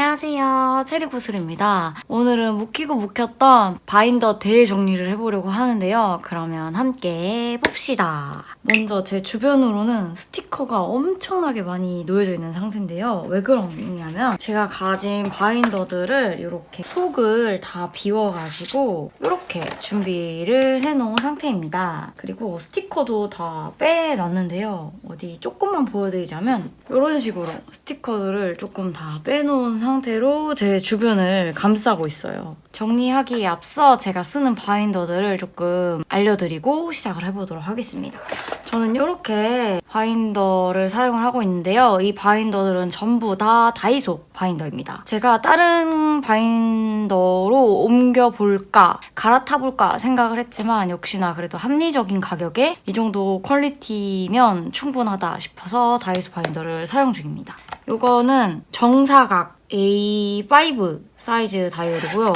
안녕하세요. 체리구슬입니다. 오늘은 묵히고 묵혔던 바인더 대정리를 해보려고 하는데요. 그러면 함께 봅시다. 먼저 제 주변으로는 스티커가 엄청나게 많이 놓여져 있는 상태인데요. 왜 그러냐면 제가 가진 바인더들을 이렇게 속을 다 비워가지고 이렇게 준비를 해놓은 상태입니다. 그리고 스티커도 다 빼놨는데요. 어디 조금만 보여드리자면 이런 식으로 스티커들을 조금 다 빼놓은 상태로 제 주변을 감싸고 있어요. 정리하기에 앞서 제가 쓰는 바인더들을 조금 알려드리고 시작을 해보도록 하겠습니다. 저는 이렇게 바인더를 사용을 하고 있는데요. 이 바인더들은 전부 다 다이소 바인더입니다. 제가 다른 바인더로 옮겨볼까, 갈아타볼까 생각을 했지만 역시나 그래도 합리적인 가격에 이 정도 퀄리티면 충분하다 싶어서 다이소 바인더를 사용 중입니다. 이거는 정사각 A5 사이즈 다이얼이고요.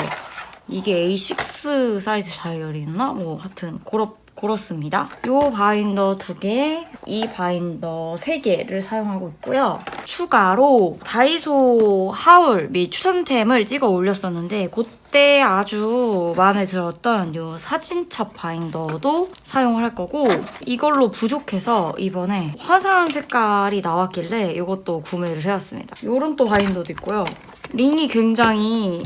이게 A6 사이즈 다이얼이었나? 뭐 하여튼 그렇, 그렇습니다. 이 바인더 두 개, 이 바인더 세 개를 사용하고 있고요. 추가로 다이소 하울 및 추천템을 찍어 올렸었는데 그때 아주 마음에 들었던 이 사진첩 바인더도 사용을 할 거고 이걸로 부족해서 이번에 화사한 색깔이 나왔길래 이것도 구매를 해왔습니다. 이런 또 바인더도 있고요. 링이 굉장히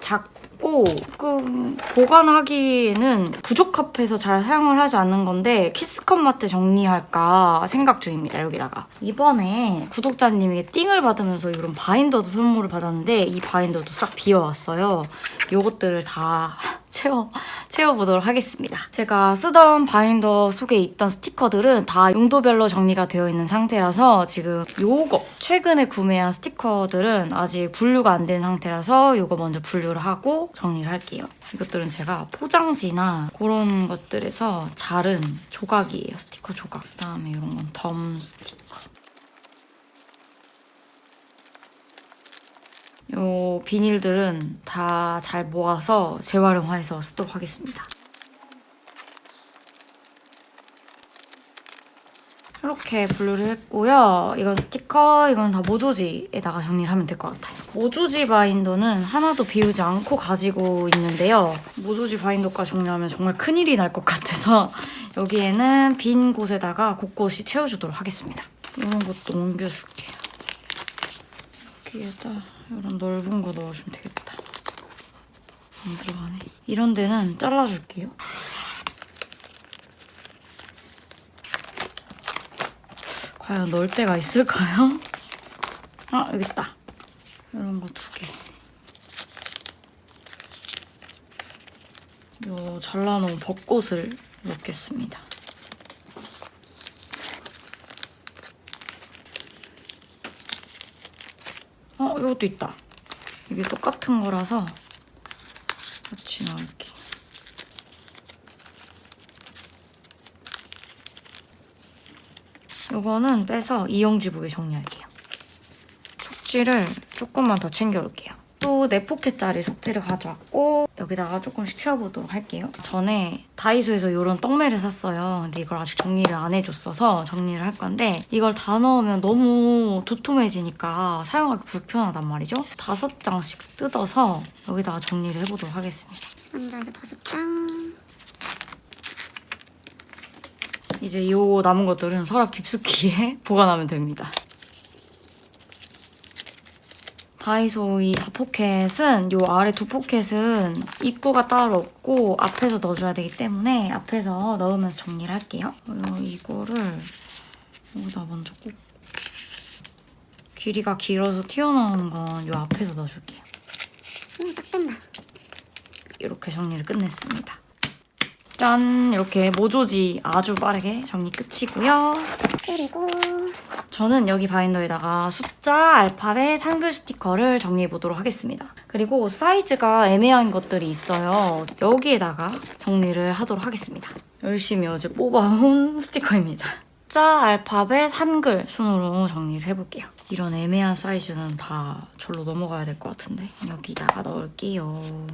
작고 조금 보관하기에는 부적합해서 잘 사용을 하지 않는 건데 키스컷 마트 정리할까 생각 중입니다 여기다가. 이번에 구독자님에게 띵을 받으면서 이런 바인더도 선물을 받았는데 이 바인더도 싹 비워왔어요. 요것들을 다 채워, 채워보도록 하겠습니다. 제가 쓰던 바인더 속에 있던 스티커들은 다 용도별로 정리가 되어 있는 상태라서 지금 요거 최근에 구매한 스티커들은 아직 분류가 안 된 상태라서 요거 먼저 분류를 하고 정리를 할게요. 이것들은 제가 포장지나 그런 것들에서 자른 조각이에요. 스티커 조각. 그다음에 이런 건 덤 스티커. 요 비닐들은 다 잘 모아서 재활용해서 쓰도록 하겠습니다. 이렇게 분류를 했고요. 이건 스티커, 이건 다 모조지에다가 정리를 하면 될 것 같아요. 모조지 바인더는 하나도 비우지 않고 가지고 있는데요. 모조지 바인더까지 정리하면 정말 큰일이 날 것 같아서 여기에는 빈 곳에다가 곳곳이 채워주도록 하겠습니다. 이런 것도 옮겨줄게요. 여기에다 이런 넓은 거 넣어주면 되겠다. 안 들어가네. 이런 데는 잘라줄게요. 과연 넣을 데가 있을까요? 아, 여기 있다. 이런 거 두 개. 요 잘라놓은 벚꽃을 넣겠습니다. 어, 이것도 있다. 이게 똑같은 거라서 같이 넣을게. 이거는 빼서 이용지북에 정리할게요. 속지를 조금만 더 챙겨올게요. 또네 포켓짜리 속지를 가져왔고 여기다가 조금씩 채워보도록 할게요. 전에 다이소에서 이런 떡매를 샀어요. 근데 이걸 아직 정리를 안 해줬어서 정리를 할 건데 이걸 다 넣으면 너무 도톰해지니까 사용하기 불편하단 말이죠. 다섯 장씩 뜯어서 여기다가 정리를 해보도록 하겠습니다. 먼저 이거 다섯 장. 이제 요 남은 것들은 서랍 깊숙이에 보관하면 됩니다. 다이소 이 4포켓은 요 아래 두 포켓은 입구가 따로 없고 앞에서 넣어줘야 되기 때문에 앞에서 넣으면서 정리를 할게요. 어, 이거를 여기다 먼저 꼭 길이가 길어서 튀어나오는 건 요 앞에서 넣어줄게요. 음, 딱 된다. 이렇게 정리를 끝냈습니다. 짠! 이렇게 모조지 아주 빠르게 정리 끝이고요. 그리고 저는 여기 바인더에다가 숫자, 알파벳, 한글 스티커를 정리해 보도록 하겠습니다. 그리고 사이즈가 애매한 것들이 있어요. 여기에다가 정리를 하도록 하겠습니다. 열심히 어제 뽑아온 스티커입니다. 숫자, 알파벳, 한글 순으로 정리를 해볼게요. 이런 애매한 사이즈는 다 절로 넘어가야 될 것 같은데 여기다가 넣을게요.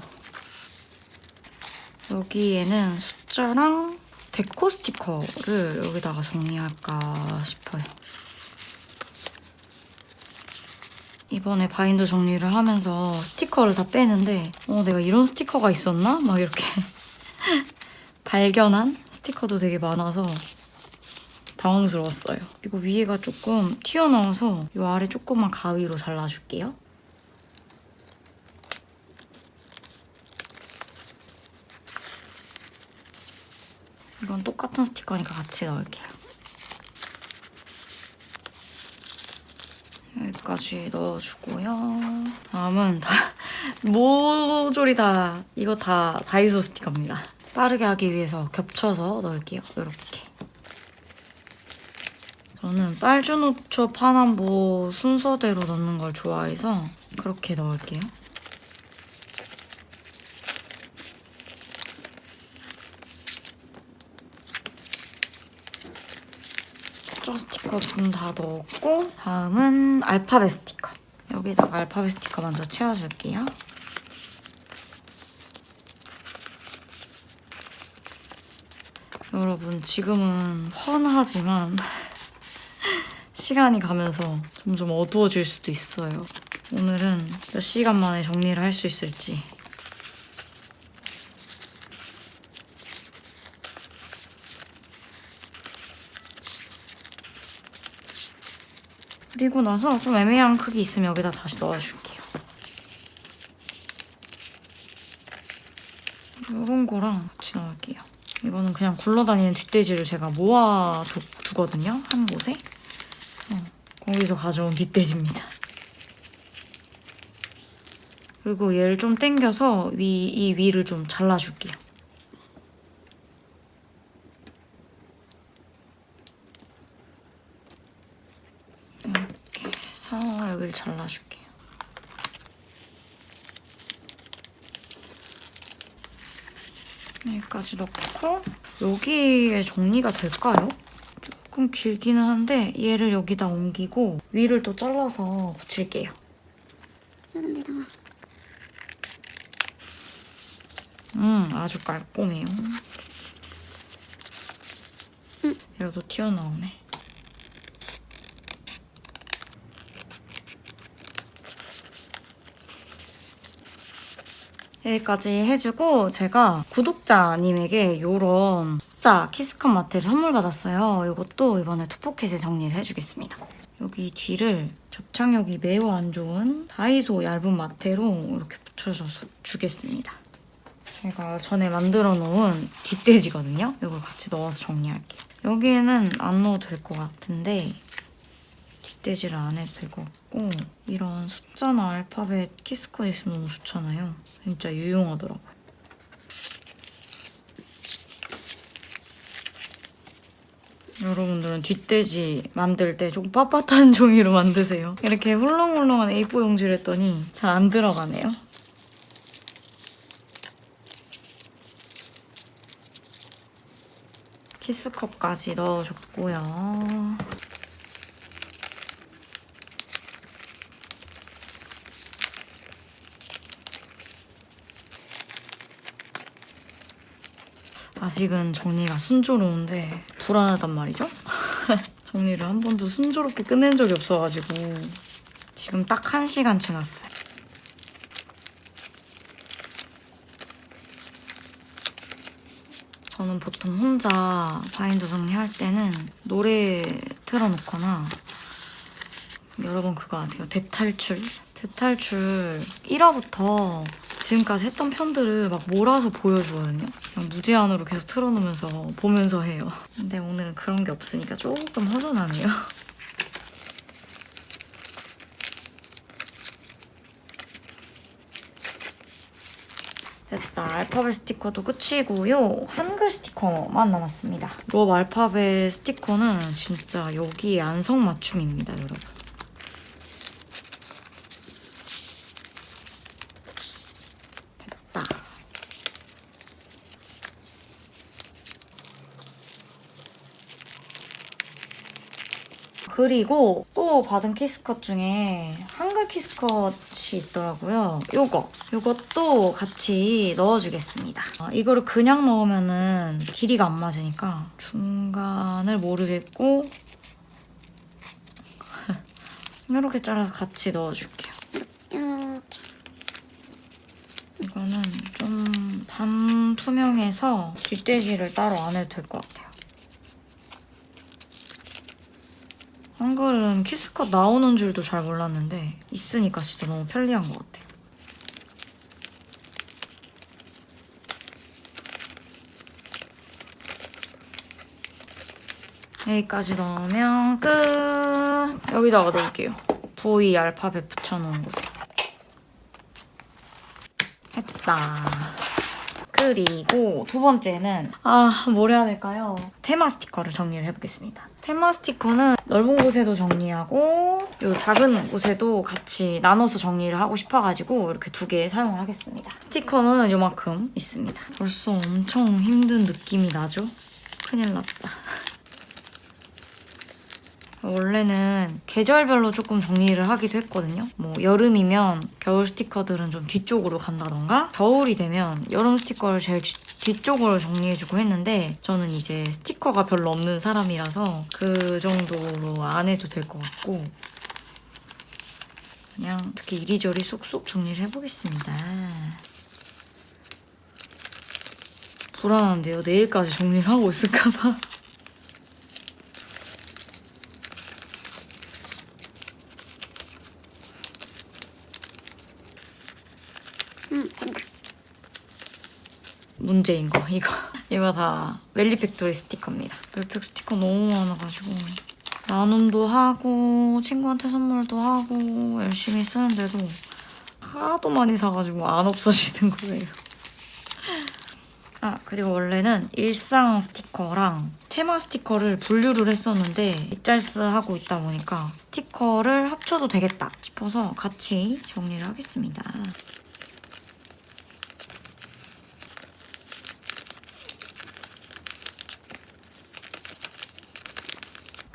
여기에는 숫자랑 데코 스티커를 여기다가 정리할까 싶어요. 이번에 바인더 정리를 하면서 스티커를 다 빼는데 어 내가 이런 스티커가 있었나? 막 이렇게 발견한 스티커도 되게 많아서 당황스러웠어요. 이거 위에가 조금 튀어나와서 이 아래 조금만 가위로 잘라줄게요. 이건 똑같은 스티커니까 같이 넣을게요. 여기까지 넣어주고요. 다음은 다 모조리 다 이거 다 다이소 스티커입니다. 빠르게 하기 위해서 겹쳐서 넣을게요. 이렇게. 저는 빨주노초 파남보 순서대로 넣는 걸 좋아해서 그렇게 넣을게요. 숫자 스티커 좀 다 넣었고 다음은 알파벳 스티커. 여기다가 알파벳 스티커 먼저 채워줄게요. 여러분 지금은 훤하지만 시간이 가면서 점점 어두워질 수도 있어요. 오늘은 몇 시간 만에 정리를 할 수 있을지 그리고 나서 좀 애매한 크기 있으면 여기다 다시 넣어줄게요. 이런 거랑 같이 넣을게요. 이거는 그냥 굴러다니는 뒷돼지를 제가 모아 두, 두거든요. 한 곳에. 어, 거기서 가져온 뒷돼지입니다. 그리고 얘를 좀 당겨서 위, 이 위를 좀 잘라줄게요. 이렇게 해서 여기를 잘라줄게요. 여기까지 넣고 여기에 정리가 될까요? 조금 길기는 한데 얘를 여기다 옮기고 위를 또 잘라서 붙일게요. 이런 데다가 음, 아주 깔끔해요. 얘도 튀어나오네. 여기까지 해주고 제가 구독자님에게 요런 자 키스컷 마테를 선물 받았어요. 이것도 이번에 투포켓에 정리를 해주겠습니다. 여기 뒤를 접착력이 매우 안 좋은 다이소 얇은 마테로 이렇게 붙여줘서 주겠습니다. 제가 전에 만들어 놓은 뒷돼지거든요. 이걸 같이 넣어서 정리할게요. 여기에는 안 넣어도 될 것 같은데 뒷돼지를 안 해도 될 것 같고 이런 숫자나 알파벳 키스컷 있으면 너무 좋잖아요. 진짜 유용하더라고요. 여러분들은 뒷돼지 만들 때 좀 빳빳한 종이로 만드세요. 이렇게 훌렁훌렁한 A4 용지를 했더니 잘 안 들어가네요. 키스컵까지 넣어줬고요. 아직은 정리가 순조로운데 불안하단 말이죠? 정리를 한 번도 순조롭게 끝낸 적이 없어가지고 지금 딱 한 시간 지났어요. 저는 보통 혼자 바인더 정리할 때는 노래 틀어놓거나 여러분 그거 아세요? 대탈출? 대탈출 1화부터 지금까지 했던 편들을 막 몰아서 보여주거든요. 그냥 무제한으로 계속 틀어놓으면서 보면서 해요. 근데 오늘은 그런 게 없으니까 조금 허전하네요. 됐다. 알파벳 스티커도 끝이고요. 한글 스티커만 남았습니다. 럽 알파벳 스티커는 진짜 여기에 안성맞춤입니다, 여러분. 그리고 또 받은 키스컷 중에 한글 키스컷이 있더라고요. 요거. 요것도 같이 넣어주겠습니다. 아, 이거를 그냥 넣으면은 길이가 안 맞으니까 중간을 모르겠고 이렇게 잘라서 같이 넣어줄게요. 이거는 좀 반투명해서 뒷돼지를 따로 안 해도 될 것 같아요. 한글은 키스컷 나오는 줄도 잘 몰랐는데 있으니까 진짜 너무 편리한 것 같아요. 여기까지 넣으면 끝! 여기다가 넣을게요. V 알파벳 붙여놓은 곳에. 했다. 그리고 두 번째는 아, 뭘 해야 될까요? 테마 스티커를 정리를 해보겠습니다. 테마 스티커는 넓은 곳에도 정리하고 요 작은 곳에도 같이 나눠서 정리를 하고 싶어가지고 이렇게 두 개 사용을 하겠습니다. 스티커는 요만큼 있습니다. 벌써 엄청 힘든 느낌이 나죠? 큰일 났다. 원래는 계절별로 조금 정리를 하기도 했거든요. 뭐 여름이면 겨울 스티커들은 좀 뒤쪽으로 간다던가 겨울이 되면 여름 스티커를 제일 뒤- 뒤쪽으로 정리해주고 했는데 저는 이제 스티커가 별로 없는 사람이라서 그 정도로 안 해도 될 것 같고 그냥 어떻게 이리저리 쏙쏙 정리를 해보겠습니다. 불안한데요. 내일까지 정리를 하고 있을까봐. 문제인 거 이거. 이거 다 멜리팩토리 스티커입니다. 멜팩 스티커 너무 많아가지고. 나눔도 하고 친구한테 선물도 하고 열심히 쓰는데도 하도 많이 사가지고 안 없어지는 거예요. 아 그리고 원래는 일상 스티커랑 테마 스티커를 분류를 했었는데 이짤스 하고 있다 보니까 스티커를 합쳐도 되겠다 싶어서 같이 정리를 하겠습니다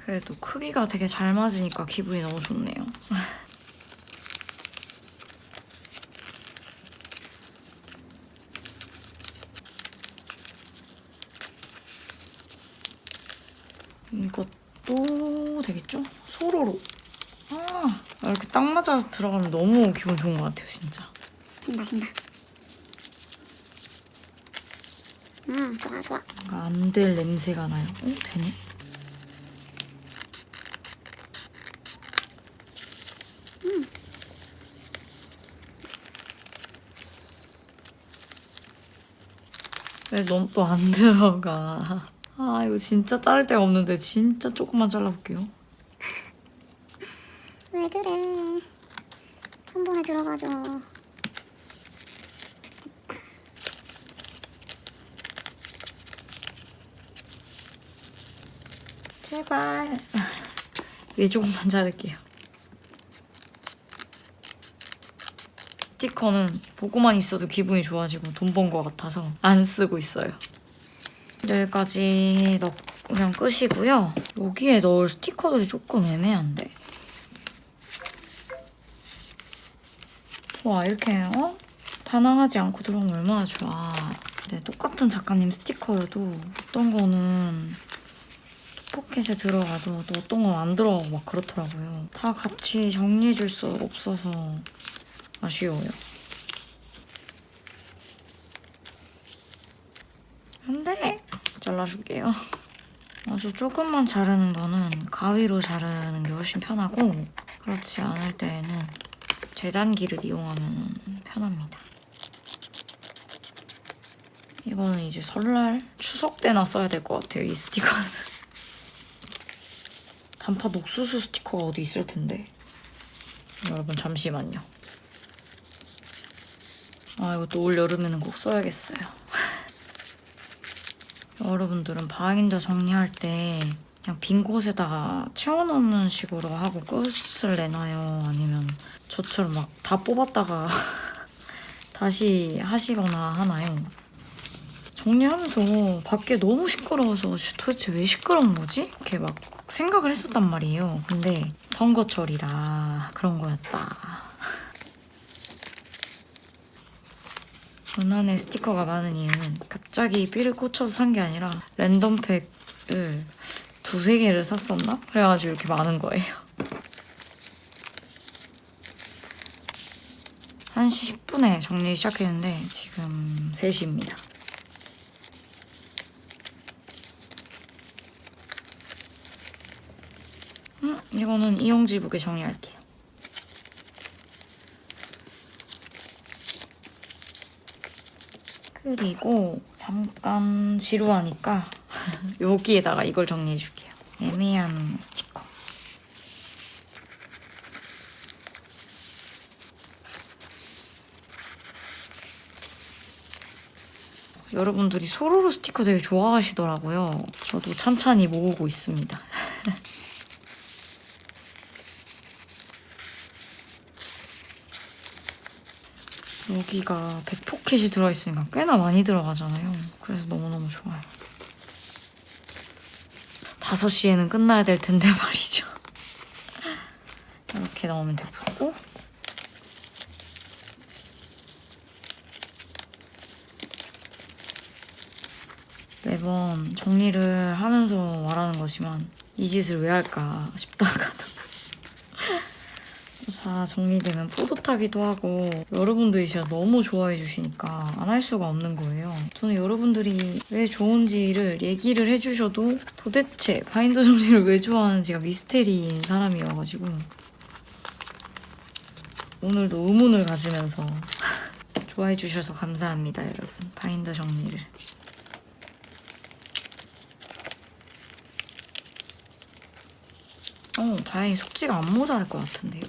그래도 크기가 되게 잘 맞으니까 기분이 너무 좋네요. 이것도 되겠죠? 소로로. 아, 이렇게 딱 맞아서 들어가면 너무 기분 좋은 것 같아요, 진짜. 음, 좋아, 좋아. 안될 냄새가 나요. 어, 되네. 왜 넌 또 안 들어가? 아 이거 진짜 자를 데가 없는데 진짜 조금만 잘라볼게요. 왜 그래? 한 번에 들어가죠. 제발. 위에 조금만 자를게요. 스티커는 보고만 있어도 기분이 좋아지고 돈 번 것 같아서 안 쓰고 있어요. 여기까지 넣으면 끝이고요. 여기에 넣을 스티커들이 조금 애매한데. 와 이렇게 어? 반항하지 않고 들어오면 얼마나 좋아. 네, 똑같은 작가님 스티커여도 어떤 거는 포켓에 들어가도 또 어떤 건 안 들어가고 막 그렇더라고요. 다 같이 정리해 줄 수 없어서 아쉬워요. 안 돼 잘라줄게요. 아주 조금만 자르는 거는 가위로 자르는 게 훨씬 편하고 그렇지 않을 때에는 재단기를 이용하면 편합니다. 이거는 이제 설날 추석 때나 써야 될 것 같아요. 이 스티커는. 단팥 옥수수 스티커가 어디 있을 텐데. 여러분 잠시만요. 아 이것도 올 여름에는 꼭 써야겠어요. 여러분들은 바인더 정리할 때 그냥 빈 곳에다가 채워넣는 식으로 하고 끝을 내나요? 아니면 저처럼 막 다 뽑았다가 다시 하시거나 하나요? 정리하면서 밖에 너무 시끄러워서 도대체 왜 시끄러운 거지? 이렇게 막 생각을 했었단 말이에요. 근데 선거철이라 그런 거였다. 전원에 스티커가 많은 이유는 갑자기 삐를 꽂혀서 산 게 아니라 랜덤팩을 두세 개를 샀었나? 그래가지고 이렇게 많은 거예요. 1시 10분에 정리 시작했는데 지금 3시입니다. 음, 이거는 이용지북에 정리할게요. 그리고 잠깐 지루하니까 여기에다가 이걸 정리해줄게요. 애매한 스티커. 여러분들이 소로로 스티커 되게 좋아하시더라고요. 저도 찬찬히 모으고 있습니다. 여기가 100포켓이 들어있으니까 꽤나 많이 들어가잖아요. 그래서 너무너무 좋아요. 5시에는 끝나야 될 텐데 말이죠. 이렇게 나오면 되고 매번 정리를 하면서 말하는 거지만 이 짓을 왜 할까 싶다가 도다 정리되면 뿌듯하기도 하고 여러분들이 진짜 너무 좋아해 주시니까 안 할 수가 없는 거예요. 저는 여러분들이 왜 좋은지를 얘기를 해주셔도 도대체 바인더 정리를 왜 좋아하는지가 미스테리인 사람이어가지고 오늘도 의문을 가지면서 좋아해 주셔서 감사합니다 여러분. 바인더 정리를. 어 다행히 속지가 안 모자랄 것 같은데요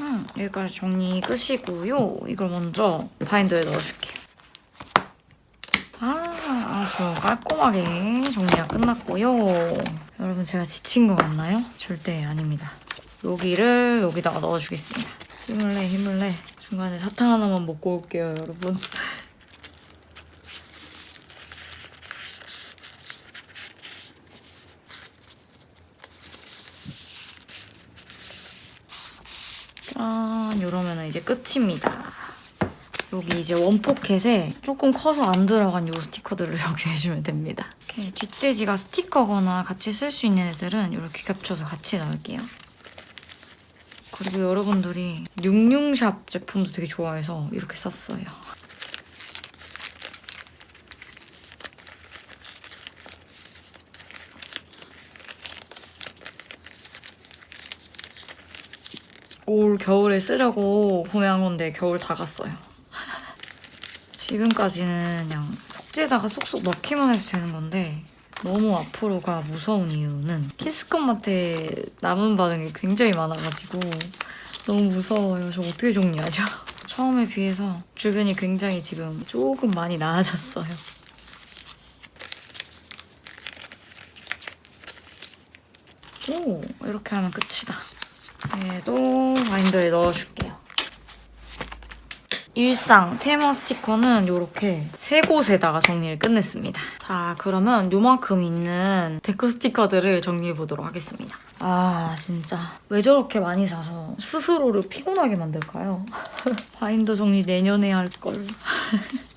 음, 여기까지 정리 끝이고요. 이걸 먼저 바인더에 넣어줄게요. 아, 아주 깔끔하게 정리가 끝났고요. 여러분 제가 지친 것 같나요? 절대 아닙니다. 여기를 여기다가 넣어주겠습니다. 힘을 내, 힘을 내. 중간에 사탕 하나만 먹고 올게요, 여러분. 짠, 이러면 이제 끝입니다. 여기 이제 원포켓에 조금 커서 안 들어간 요 스티커들을 정리해주면 됩니다. 이렇게 뒷재지가 스티커거나 같이 쓸 수 있는 애들은 이렇게 겹쳐서 같이 넣을게요. 그리고 여러분들이 뉴뉴샵 제품도 되게 좋아해서 이렇게 썼어요. 올 겨울에 쓰려고 구매한 건데 겨울 다 갔어요. 지금까지는 그냥 속지에다가 쏙쏙 넣기만 해도 되는 건데 너무 앞으로가 무서운 이유는 마트에 남은 반응이 굉장히 많아가지고 너무 무서워요. 저 어떻게 정리하죠? 처음에 비해서 주변이 굉장히 지금 조금 많이 나아졌어요. 오 이렇게 하면 끝이다. 얘도 바인더에 넣어줄게요. 일상 테마 스티커는 이렇게 세 곳에다가 정리를 끝냈습니다. 자, 그러면 요만큼 있는 데코 스티커들을 정리해 보도록 하겠습니다. 아, 진짜. 왜 저렇게 많이 사서 스스로를 피곤하게 만들까요? 바인더 정리 내년에 할걸.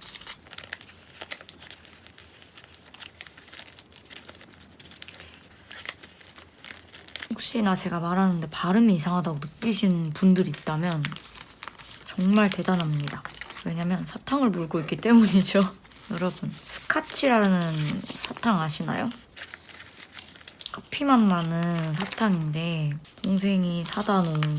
혹시나 제가 말하는데 발음이 이상하다고 느끼신 분들이 있다면 정말 대단합니다. 왜냐면 사탕을 물고 있기 때문이죠. 여러분, 스카치라는 사탕 아시나요? 커피 맛 나는 사탕인데 동생이 사다 놓은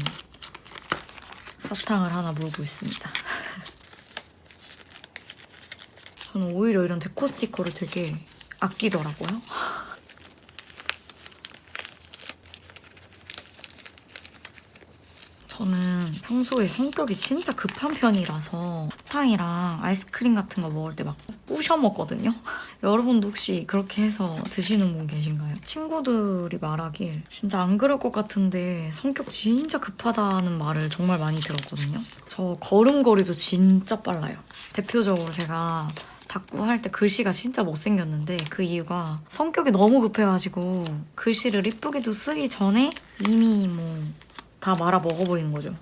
사탕을 하나 물고 있습니다. 저는 오히려 이런 데코 스티커를 되게 아끼더라고요. 저는 평소에 성격이 진짜 급한 편이라서 사탕이랑 아이스크림 같은 거 먹을 때 막 부셔 먹거든요. 여러분도 혹시 그렇게 해서 드시는 분 계신가요? 친구들이 말하길 진짜 안 그럴 것 같은데 성격 진짜 급하다는 말을 정말 많이 들었거든요. 저 걸음걸이도 진짜 빨라요. 대표적으로 제가 탁구 할때 글씨가 진짜 못생겼는데 그 이유가 성격이 너무 급해가지고 글씨를 이쁘게도 쓰기 전에 이미 뭐 다 말아 먹어버리는 거죠.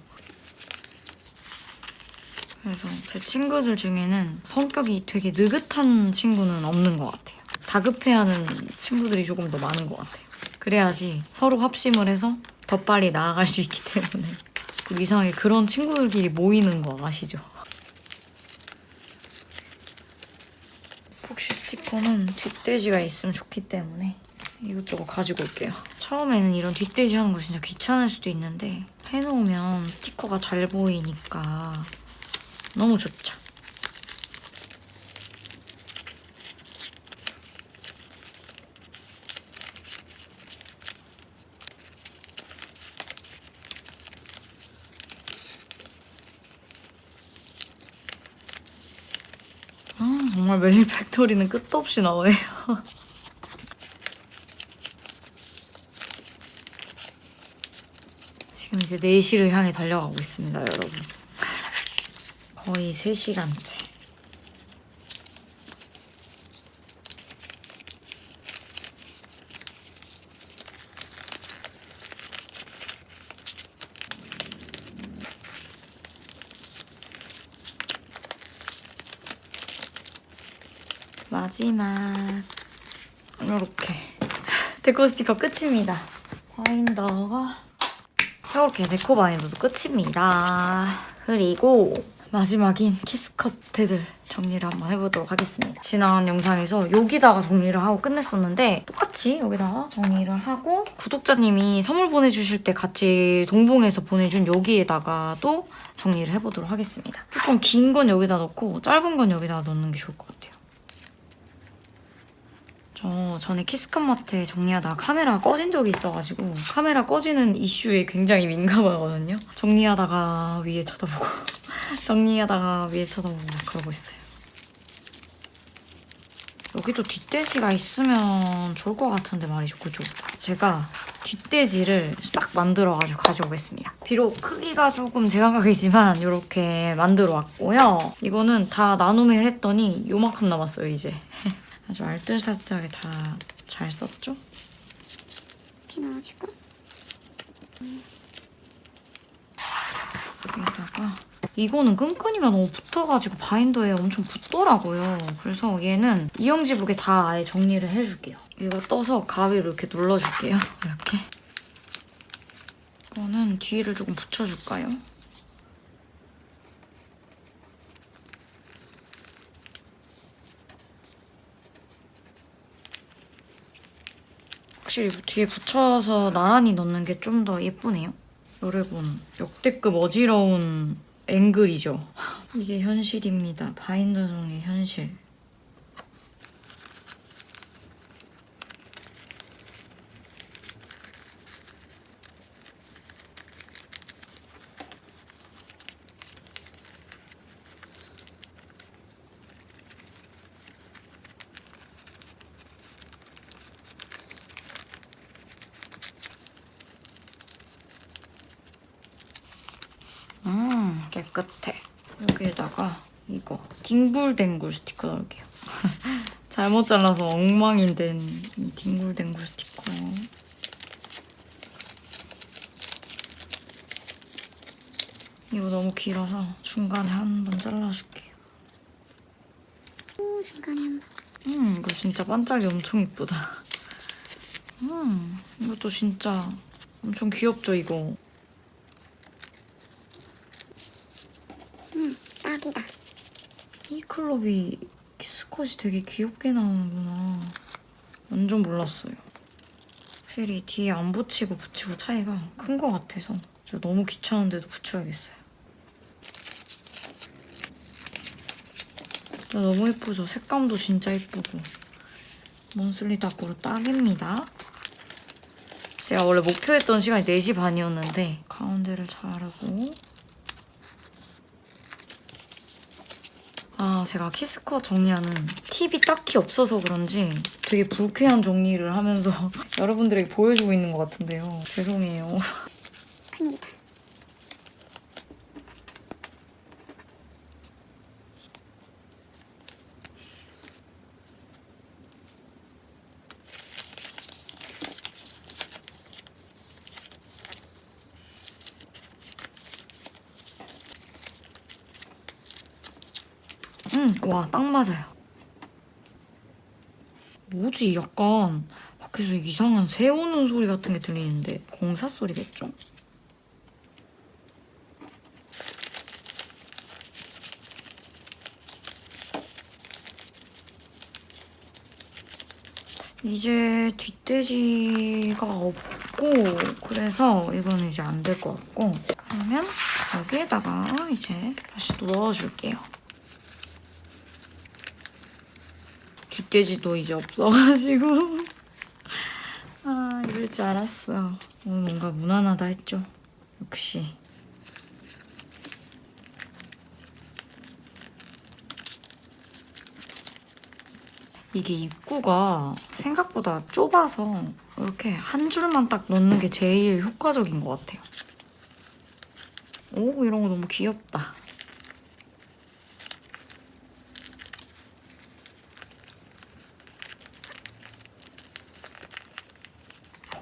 그래서 제 친구들 중에는 성격이 되게 느긋한 친구는 없는 것 같아요. 다급해하는 친구들이 조금 더 많은 것 같아요. 그래야지 서로 합심을 해서 더 빨리 나아갈 수 있기 때문에 그 이상하게 그런 친구들끼리 모이는 거 아시죠? 폭시 스티커는 뒷돼지가 있으면 좋기 때문에 이것저것 가지고 올게요. 처음에는 이런 뒷돼지 하는 거 진짜 귀찮을 수도 있는데 해놓으면 스티커가 잘 보이니까 너무 좋죠. 아, 정말 멜리 팩토리는 끝도 없이 나오네요. 지금 이제 4시를 향해 달려가고 있습니다, 여러분. 거의 3시간째. 마지막 이렇게 데코 스티커 끝입니다. 바인더가 이렇게 데코 바인더도 끝입니다. 그리고 마지막인 키스커트들 정리를 한번 해보도록 하겠습니다. 지난 영상에서 여기다가 정리를 하고 끝냈었는데 똑같이 여기다가 정리를 하고 구독자님이 선물 보내주실 때 같이 동봉해서 보내준 여기에다가 또 정리를 해보도록 하겠습니다. 조금 긴 건 여기다 넣고 짧은 건 여기다 넣는 게 좋을 것 같아요. 저 전에 키스칸마트에 정리하다가 카메라가 꺼진 적이 있어가지고 카메라 꺼지는 이슈에 굉장히 민감하거든요. 정리하다가 위에 쳐다보고 정리하다가 위에 쳐다보고 그러고 있어요. 여기도 뒷돼지가 있으면 좋을 것 같은데 말이죠, 그죠? 제가 뒷돼지를 싹 만들어가지고 가져오겠습니다. 비록 크기가 조금 제각각이지만 이렇게 만들어 왔고요. 이거는 다 나눔을 했더니 요만큼 남았어요, 이제. 아주 알뜰살뜰하게 다 잘 썼죠? 이렇게 넣어주고 여기다가 이거는 끈끈이가 너무 붙어가지고 바인더에 엄청 붙더라고요. 그래서 얘는 이영지북에 다 아예 정리를 해줄게요. 이거 떠서 가위로 이렇게 눌러줄게요. 이렇게. 이거는 뒤를 조금 붙여줄까요? 확실히 뒤에 붙여서 나란히 넣는 게 좀 더 예쁘네요. 여러분 역대급 어지러운 앵글이죠. 이게 현실입니다. 바인더 정리 현실. 음 깨끗해. 여기에다가 이거 뒹굴뒹굴 스티커 넣을게요. 잘못 잘라서 엉망이 된 이 뒹굴뒹굴 스티커. 이거 너무 길어서 중간에 한 번 잘라줄게요. 또 중간에 한 번 음, 이거 진짜 반짝이 엄청 이쁘다. 음, 이것도 진짜 엄청 귀엽죠, 이거. 음, 딱이다 이 클럽이 키스컷이 되게 귀엽게 나오는구나. 완전 몰랐어요. 확실히 뒤에 안 붙이고 붙이고 차이가 큰 것 같아서 저 너무 귀찮은데도 붙여야겠어요. 진짜 너무 예쁘죠? 색감도 진짜 예쁘고. 몬슬리 다꾸로 딱입니다. 제가 원래 목표했던 시간이 4시 반이었는데 가운데를 자르고 아, 제가 키스컷 정리하는 팁이 딱히 없어서 그런지 되게 불쾌한 정리를 하면서 여러분들에게 보여주고 있는 것 같은데요. 죄송해요. 큰일 음, 와, 딱 맞아요. 뭐지? 약간 밖에서 이상한 새 오는 소리 같은 게 들리는데 공사 소리겠죠? 이제 뒷돼지가 없고 그래서 이거는 이제 안 될 것 같고 그러면 여기에다가 이제 다시 또 넣어줄게요. 뒷돼지도 이제 없어가지고 아 이럴 줄 알았어. 오늘 뭔가 무난하다 했죠. 역시. 이게 입구가 생각보다 좁아서 이렇게 한 줄만 딱 넣는 게 제일 효과적인 것 같아요. 오 이런 거 너무 귀엽다.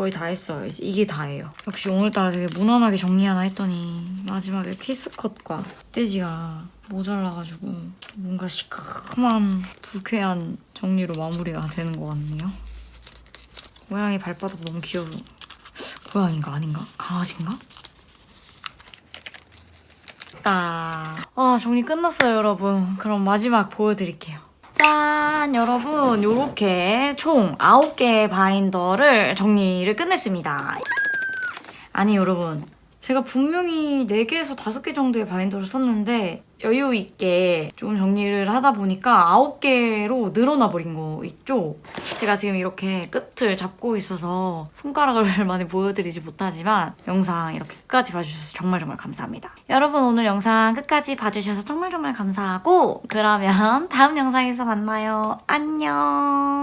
거의 다 했어요. 이게 다예요. 역시 오늘따라 되게 무난하게 정리 하나 했더니 마지막에 키스컷과 떼지가 모자라가지고 뭔가 시큼한 불쾌한 정리로 마무리가 되는 것 같네요. 고양이 발바닥 너무 귀여워. 고양이가 아닌가? 강아지인가? 아, 아 정리 끝났어요 여러분. 그럼 마지막 보여드릴게요. 짠! 여러분, 요렇게 총 9개의 바인더를 정리를 끝냈습니다. 아니, 여러분. 제가 분명히 4개에서 5개 정도의 바인더를 썼는데 여유 있게 좀 정리를 하다 보니까 9개로 늘어나 버린 거 있죠? 제가 지금 이렇게 끝을 잡고 있어서 손가락을 많이 보여드리지 못하지만 영상 이렇게 끝까지 봐주셔서 정말 정말 감사합니다. 여러분 오늘 영상 끝까지 봐주셔서 정말 정말 감사하고 그러면 다음 영상에서 만나요. 안녕.